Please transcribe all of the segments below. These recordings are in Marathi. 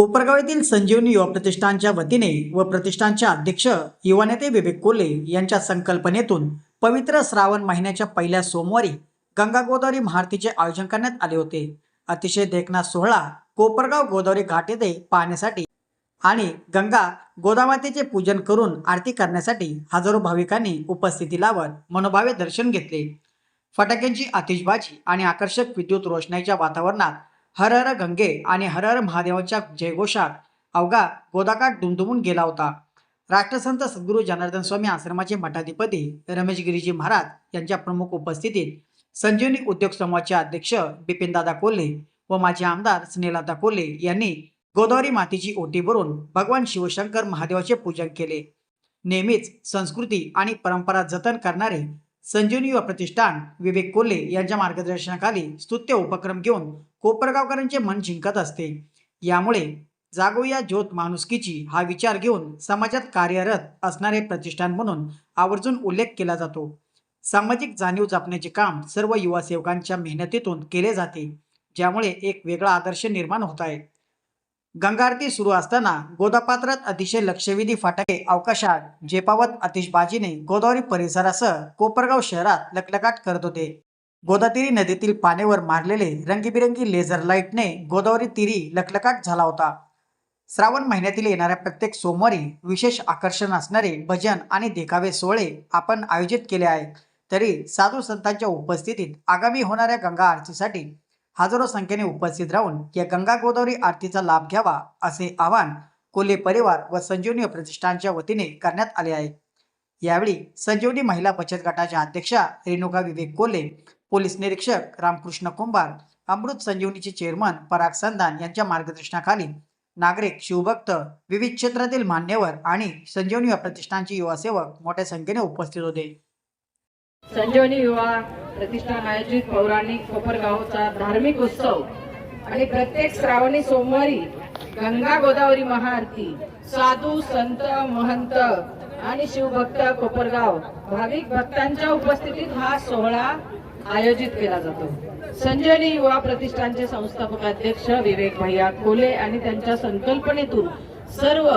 कोपरगाव येथील संजीवनी युवा प्रतिष्ठानच्या वतीने व प्रतिष्ठानचे अध्यक्ष युवा नेते विवेक कोल्हे यांच्या संकल्पनेतून पवित्र श्रावण महिन्याच्या पहिल्या सोमवारी गंगा गोदावरी महारतीचे आयोजन करण्यात आले होते. अतिशय देखणा सोहळा कोपरगाव गोदावरी घाट येथे पाहण्यासाठी आणि गंगा गोदामातेचे पूजन करून आरती करण्यासाठी हजारो भाविकांनी उपस्थिती लावत मनोभावे दर्शन घेतले. फटाक्यांची आतिषबाजी आणि आकर्षक विद्युत रोषणाईच्या वातावरणात हर हर गंगे आणि हर हर महादेवाच्या जयघोषात अवघा गोदाकाठ दुमदुमून गेला होता. राष्ट्रसंत सद्गुरू जनार्दन स्वामी आश्रमाचे मठाधिपती रमेश गिरीजी महाराज यांच्या प्रमुख उपस्थितीत संजीवनी उद्योग समूहाचे अध्यक्ष बिपिनदादा कोल्हे व माजी आमदार स्नेहलता कोल्हे यांनी गोदावरी मातेची ओटी भरून भगवान शिवशंकर महादेवाचे पूजन केले. नेहमीच संस्कृती आणि परंपरा जतन करणारे संजीवनी व प्रतिष्ठान विवेक कोल्हे यांच्या मार्गदर्शनाखाली स्तुत्य उपक्रम घेऊन कोपरगावकरांचे मन जिंकत असते. यामुळे जागोया ज्योत माणुसकीची हा विचार घेऊन समाजात कार्यरत असणारे प्रतिष्ठान म्हणून आवर्जून उल्लेख केला जातो. सामाजिक जाणीव जपण्याचे काम सर्व युवा सेवकांच्या मेहनतीतून केले जाते ज्यामुळे एक वेगळा आदर्श निर्माण होत आहे. गंगारती सुरू असताना गोदापात्रात अतिशय लक्षवेधी फटाके अवकाशात झेपावत आतिषबाजीने गोदावरी परिसरासह कोपरगाव शहरात लकलकाट करत होते. गोदातीरी नदीतील पाण्यावर मारलेले रंगीबिरंगी लेझर लाईटने गोदावरी तीरी लखलकाट झाला होता. श्रावण महिन्यातील येणाऱ्या प्रत्येक सोमवारी विशेष आकर्षण असणारे भजन आणि देखावे सोहळे आपण आयोजित केले आहेत. तरी साधू संतांच्या उपस्थितीत आगामी होणाऱ्या गंगा आरतीसाठी हजारो संख्येने उपस्थित राहून या गंगा गोदावरी आरतीचा लाभ घ्यावा असे आवाहन कोल्हे परिवार व संजीवनी प्रतिष्ठानच्या वतीने करण्यात आले आहे. यावेळी संजीवनी महिला बचत गटाच्या अध्यक्षा रेणुका विवेक कोल्हे पोलीस निरीक्षक रामकृष्ण कुंभार अमृत संजीवनीचे चेअरमन पराग संधान यांच्या मार्गदर्शनाखाली नागरिक शिवभक्त विविध क्षेत्रातील मान्यवर आणि संजीवनी प्रतिष्ठानचे युवा सेवक मोठ्या संख्येने उपस्थित होते. संजीवनी युवा प्रतिष्ठान आयोजित पौराणिक कोपरगावचा धार्मिक उत्सव आणि प्रत्येक श्रावणी सोमवारी गंगा गोदावरी महाआरती साधू संत महंत आणि शिवभक्त कोपरगाव भाविक भक्तांच्या उपस्थितीत हा सोहळा आयोजित केला जातो. संजयनी युवा प्रतिष्ठानचे संस्थापक अध्यक्ष विवेक भैया खोले आणि त्यांच्या संकल्पनेतून सर्व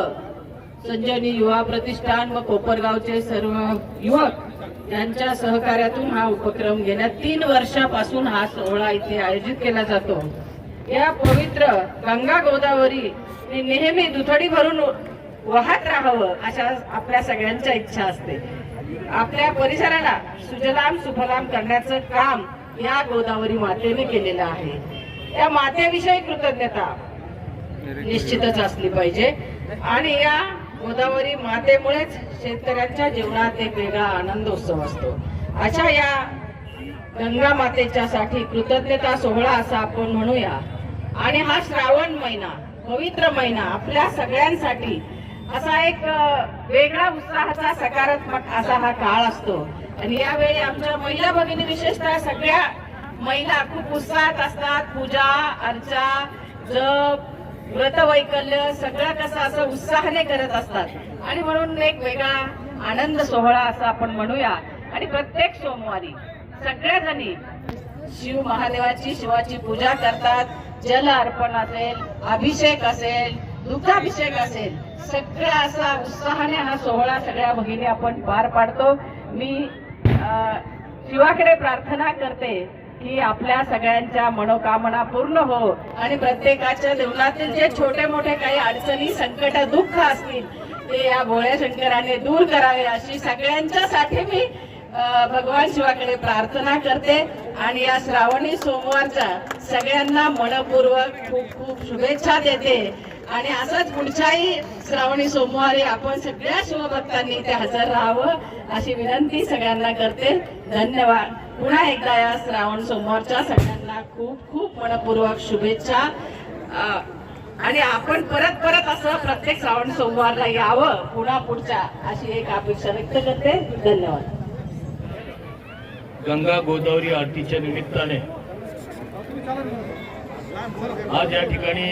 संजयनी युवा प्रतिष्ठान व कोपरगावचे सर्व युवक यांच्या सहकार्यातून हा उपक्रम गेल्या तीन वर्षापासून हा सोहळा इथे आयोजित केला जातो. या पवित्र गंगा गोदावरी नेहमी दुथडी भरून वाहत राहावं अशा आपल्या सगळ्यांच्या इच्छा असते. आपल्या परिसराला सुजलाम सुफलाम करण्याचं काम या गोदावरी मातेने केलेलं आहे. या मातेविषयी कृतज्ञता निश्चितच असली पाहिजे. आणि या गोदावरी मातेमुळेच शेतकऱ्यांच्या जीवनात एक वेगळा आनंदोत्सव असतो. अशा या गंगा मातेच्या साठी कृतज्ञता सोहळा असा आपण म्हणूया. आणि हा श्रावण महिना पवित्र महिना आपल्या सगळ्यांसाठी असा एक वेगळा उत्साहाचा सकारात्मक असा हा काळ असतो. आणि यावेळी आमच्या महिला भगिनी विशेषतः सगळ्या महिला खूप उत्साहात असतात. पूजा अर्चा जप व्रत वैकल्य सगळं कसं असं उत्साहाने करत असतात. आणि म्हणून एक वेगळा आनंद सोहळा असा आपण म्हणूया. आणि प्रत्येक सोमवारी सगळ्याजणी शिव महादेवाची शिवाची पूजा करतात. जल अर्पण असेल अभिषेक असेल दुग्धाभिषेक असेल. सगळ्या असा उत्साहाने हा सोहळा सगळ्या भगिनी आपण पार पाडतो. मी शिवाकडे प्रार्थना करते की आपल्या सगळ्यांच्या मनोकामना पूर्ण हो आणि प्रत्येकाच्या जीवनातील जे छोटे मोठे काही अडचणी संकट दुःख असतील ते या भोळ्या शंकराने दूर करावे अशी सगळ्यांच्यासाठी मी भगवान शिवाकडे प्रार्थना करते. आणि या श्रावणी सोमवारचा सगळ्यांना मनपूर्वक खूप खूप शुभेच्छा देते. आणि असंच पुढच्याही श्रावणी सोमवारी आपण सगळ्या शिवभक्तांनी इथे हजर राहावं अशी विनंती सगळ्यांना करते. धन्यवाद. पुन्हा एकदा या श्रावण सोमवारच्या सगळ्यांना खूप खूप मनपूर्वक शुभेच्छा. आणि आपण परत परत असं प्रत्येक श्रावण सोमवारला यावं पुन्हा पुढच्या अशी एक अपेक्षा व्यक्त करते. धन्यवाद. गंगा गोदावरी आरतीच्या निमित्ताने आज या ठिकाणी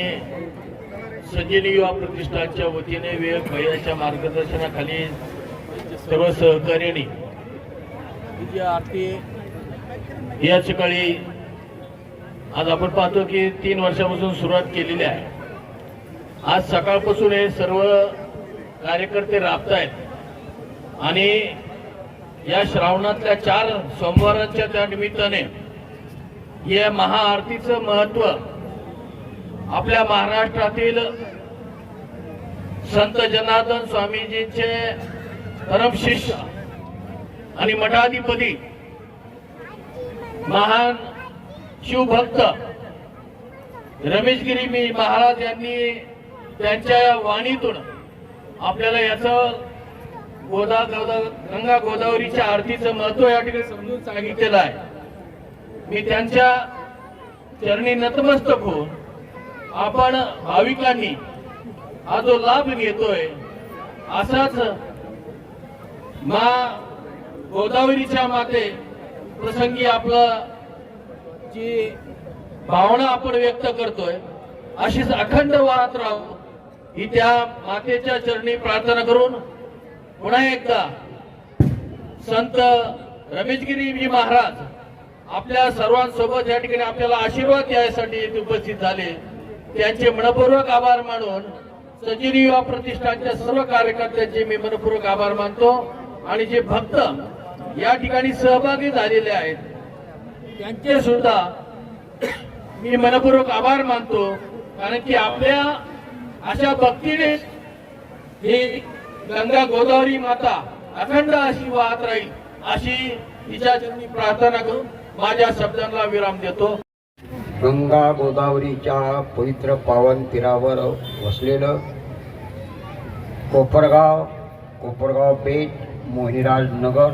संजनी युवा प्रतिष्ठानच्या वतीने वेळ भैयाच्या मार्गदर्शनाखाली सर्व सहकार्याने आरती या सकाळी आज आपण पाहतो की तीन वर्षापासून सुरुवात केलेली आहे. आज सकाळपासून हे सर्व कार्यकर्ते राबतायत आणि या श्रावणातल्या चार सोमवारांच्या त्या निमित्ताने या महाआरतीचं महत्त्व आपल्या महाराष्ट्रातील संत जनार्दन स्वामीजींचे परमशिष्य आणि मठाधिपती महान शिवभक्त रमेशगिरी मी महाराज यांनी त्यांच्या वाणीतून आपल्याला याचं गोदा गोदा गंगा गोदावरीच्या आरतीचं महत्त्व या ठिकाणी समजून सांगितलेलं आहे. मी त्यांच्या चरणी नतमस्तक होऊन आपण भाविकांनी हा जो लाभ घेतोय असाच मा गोदावरीच्या माते प्रसंगी आपलं जी भावना आपण व्यक्त करतोय अशीच अखंड वाहत राहू. ही त्या मातेच्या चरणी प्रार्थना करून पुन्हा एकदा संत रमेशगिरीजी महाराज आपल्या सर्वांसोबत या ठिकाणी आपल्याला आशीर्वाद यासाठी उपस्थित झाले. त्यांचे मनपूर्वक आभार मानून सचिन युवा प्रतिष्ठानच्या सर्व कार्यकर्त्यांचे मी मनपूर्वक आभार मानतो. आणि जे भक्त या ठिकाणी सहभागी झालेले आहेत त्यांचे सुद्धा मी मनपूर्वक आभार मानतो. कारण की आपल्या अशा भक्तीने ही गंगा गोदावरी माता अखंड अशी वाहत राहील अशी तिच्या चरणी प्रार्थना करून माझ्या शब्दांना विराम देतो. गंगा गोदावरीच्या पवित्र पावन तीरावर वसलेलं कोपरगाव कोपरगाव पेठ मोहिनीराज नगर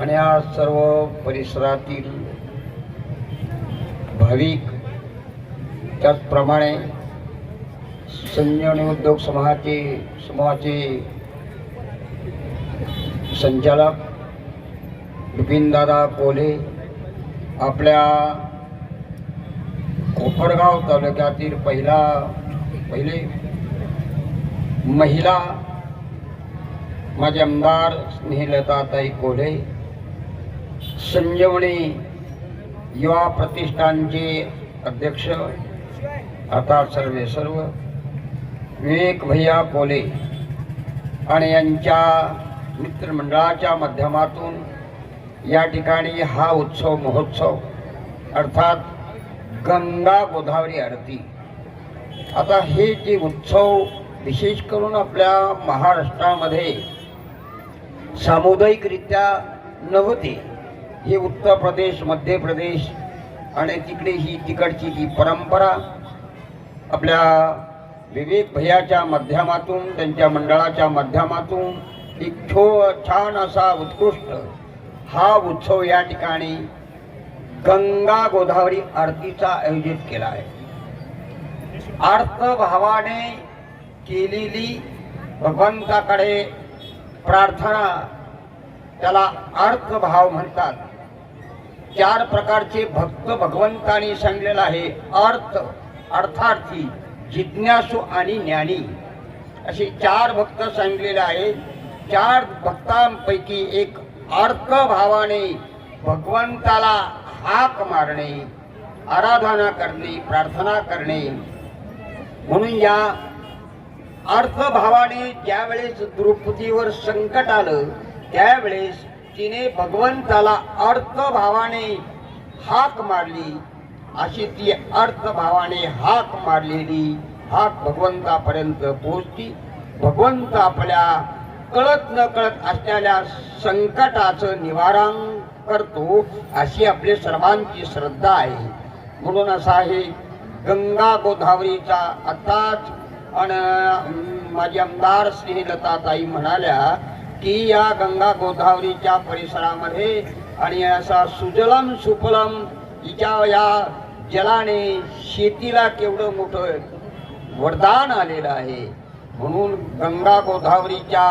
आणि या सर्व परिसरातील भाविक त्याचप्रमाणे संजीवनी उद्योग समूहाचे समूहाचे संचालक बिपिनदादा कोल्हे आपल्या कोपरगाव तालुक्यातील पहिला पहिले महिला माझे आमदार स्नेहलताताई कोल्हे संजीवनी युवा प्रतिष्ठानचे अध्यक्ष आता सर्वे सर्व विवेक भैया कोले आणि यांच्या मित्रमंडळाच्या माध्यमातून या ठिकाणी हा उत्सव महोत्सव अर्थात गंगा गोदावरी आरती. आता हे जे उत्सव विशेष करून आपल्या महाराष्ट्रामध्ये सामुदायिकरित्या नव्हते हे उत्तर प्रदेश मध्य प्रदेश आणि तिकडे ही तिकडची ही परंपरा आपल्या विवेक भैयाच्या माध्यमातून त्यांच्या मंडळाच्या माध्यमातून एक छो छान असा उत्कृष्ट हा उत्सव या ठिकाणी गंगा गोदावरी आरतीचा आयोजित केला आहे. अर्थभावाने केलेली भगवंताकडे प्रार्थना त्याला अर्थभाव म्हणतात. चार प्रकारचे भक्त भगवंतानी सांगलेलं आहे. अर्थ अर्थार्थी जिज्ञासू आणि ज्ञानी. असे चार भक्त सांगलेले आहे. चार भक्तांपैकी एक अर्थभावाने भगवंताला हाक मारणे आराधना करणे प्रार्थना करणे. म्हणून या अर्थभावाने ज्यावेळेस द्रौपदीवर संकट आलं त्यावेळेस तिने भगवंताला अर्थभावाने हाक मारली. अशी ती अर्थभावाने हाक मारलेली हाक भगवंतापर्यंत पोहोचती भगवंत आपल्या कळत न कळत असलेल्या संकटाचं निवारण करतो अशी आपली सर्वांची श्रद्धा आहे. म्हणून असा आहे गंगा गोदावरीचा आताच आणि माझे आमदार स्नेहलताताई म्हणाल्या की या गंगा गोदावरीच्या परिसरामध्ये आणि असा सुजलम सुफलम हिच्या या जलाने शेतीला केवढं मोठं वरदान आलेलं आहे. म्हणून गंगा गोदावरीच्या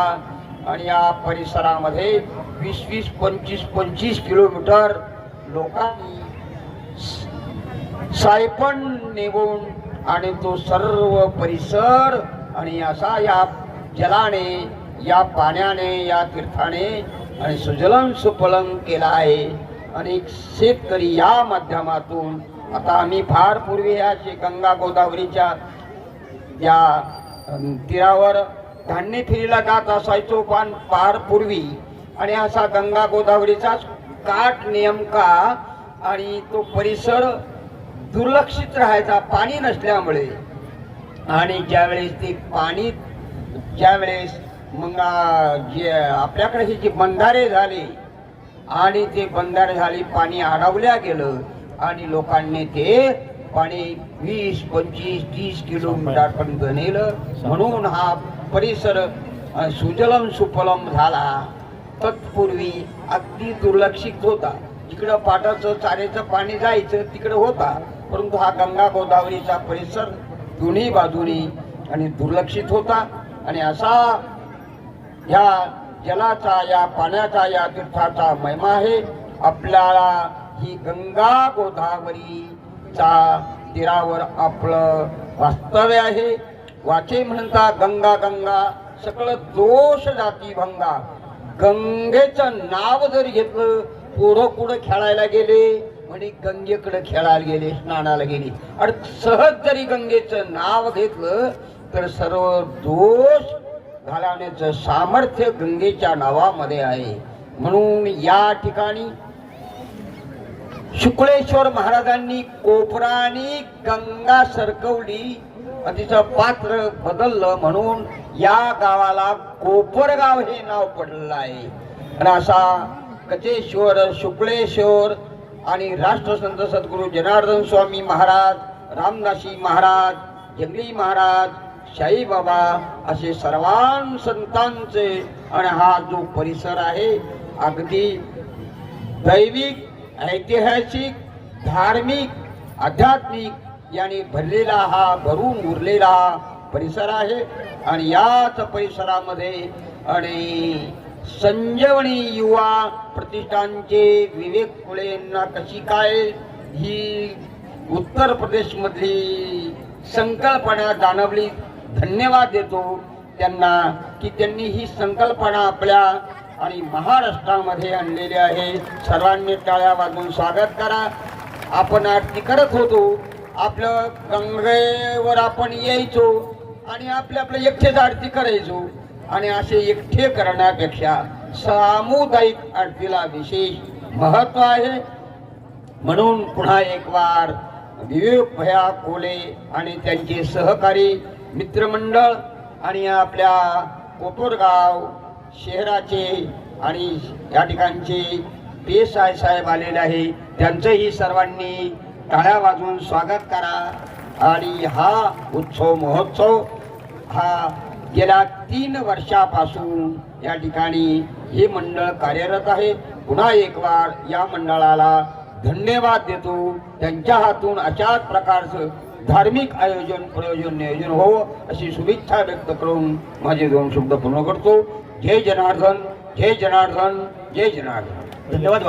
आणि या परिसरामध्ये वीस वीस पंचवीस पंचवीस किलोमीटर लोकांनी सायपण निघून आणि तो सर्व परिसर आणि असा या जलाने या पाण्याने या तीर्थाने आणि सुजलम सुफलम केला आहे. आणि शेतकरी या माध्यमातून आता आम्ही फार पूर्वी या गंगा गोदावरीच्या या तीरावर धान्य फेरीला जात असायचो पण पार पूर्वी. आणि असा गंगा गोदावरीचाच काट नेमका आणि तो परिसर दुर्लक्षित राहायचा पाणी नसल्यामुळे. आणि ज्यावेळेस ते पाणी ज्यावेळेस मग जे आपल्याकडे हे जे बंधारे झाले आणि ते बंधारे झाले पाणी अडवल्या गेलं आणि लोकांनी ते पाणी वीस पंचवीस तीस किलोमीटरपर्यंत नेलं. म्हणून हा परिसर सुजलम सुफलम झाला. तत्पूर्वी अगदी दुर्लक्षित होता. इकडं पाटाचं चाऱ्याचं पाणी जायचं तिकडं होता. परंतु हा गंगा गोदावरीचा परिसर दोन्ही बाजूनी आणि दुर्लक्षित होता. आणि असा या जलाचा या पाण्याचा या तीर्थाचा महिमा आहे. आपल्याला ही गंगा गोदावरीचा तीरावर आपलं वास्तव्य आहे. वाचे म्हणता गंगा गंगा सकळ दोष जाती भंगा. गंगेचं नाव जर घेतलं पोरं पुढं खेळायला गेले? म्हणे गंगेकडे खेळायला गेले स्नानाला गेले. आणि सहज जरी गंगेचं नाव घेतलं तर सर्व दोष घालवण्याचं सामर्थ्य गंगेच्या नावामध्ये आहे. म्हणून या ठिकाणी शुक्लेश्वर महाराजांनी कोपराणी गंगा सरकवली. तिचं पात्र बदललं म्हणून या गावाला कोपरगाव हे नाव पडलेलं आहे. आणि असा कचेश्वर शुक्लेश्वर आणि राष्ट्रसंत सद्गुरू जनार्दन स्वामी महाराज रामदासी महाराज जंगली महाराज शाईबाबा असे सर्वां संतांचे आणि हा जो परिसर आहे अगदी दैविक ऐतिहासिक धार्मिक आध्यात्मिक याने भरलेला हा भरून उरलेला परिसर आहे. आणि याच परिसरामध्ये आणि संजीवनी युवा प्रतिष्ठानचे विवेक फुलेंना कशी काय ही उत्तर प्रदेशमधली संकल्पना जाणवली? धन्यवाद देतो त्यांना की त्यांनी ही संकल्पना आपल्या आणि महाराष्ट्रामध्ये आणलेले आहे. सर्वांनी टाळ्या वाजवून स्वागत करा. आपण आरती करत होतो. आपलं गंगेवर आपण यायचो आणि आपल्या आपल्या एकटेच आरती करायचो. आणि असे एकटे करण्यापेक्षा सामुदायिक आरतीला विशेष महत्त्व आहे. म्हणून पुन्हा एक वार विवेक भया कोले आणि त्यांचे सहकारी मित्रमंडळ आणि आपल्या कोपरगाव शहराचे आणि या ठिकाणचे पेसाय साहेब आलेले आहे. त्यांचंही सर्वांनी टाळ्या वाजवून स्वागत करा. आणि हा उत्सव महोत्सव हा गेल्या तीन वर्षापासून या ठिकाणी हे मंडळ कार्यरत आहे. पुन्हा एक वार या मंडळाला धन्यवाद देतो. त्यांच्या हातून अशाच प्रकारचं धार्मिक आयोजन प्रयोजन नियोजन हो अशी शुभेच्छा व्यक्त करून माझे दोन शब्द पूर्ण करतो. जय जनार्दन जय जनार्दन जय जनार्दन. धन्यवाद